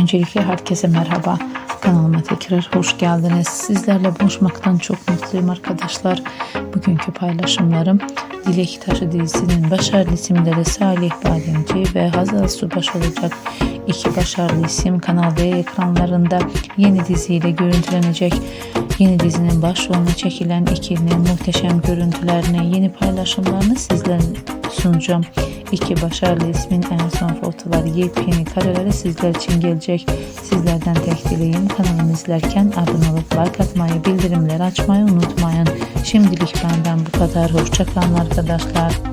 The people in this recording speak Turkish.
Öncelikle herkese merhaba. Kanalıma tekrar hoş geldiniz. Sizlerle buluşmaktan çok mutluyum arkadaşlar. Bugünkü paylaşımlarım Dilek Taşı dizisinin başarılı isimleri Salih Bademci ve Hazal Subaş olacak. İki başarılı isim Kanal D ekranlarında yeni diziyle görüntülenecek. Yeni dizinin başrolüne çekilen ikilinin muhteşem görüntülerini, yeni paylaşımlarını sizlere sunacağım. İki başarılı ismin en son fotoğrafları, yepyeni kareleri sizler için gelecek. Sizlerden tek dileğim kanalımı izlerken abone olup like atmayı, bildirimleri açmayı unutmayın. Şimdilik benden bu kadar. Hoşçakalın arkadaşlar.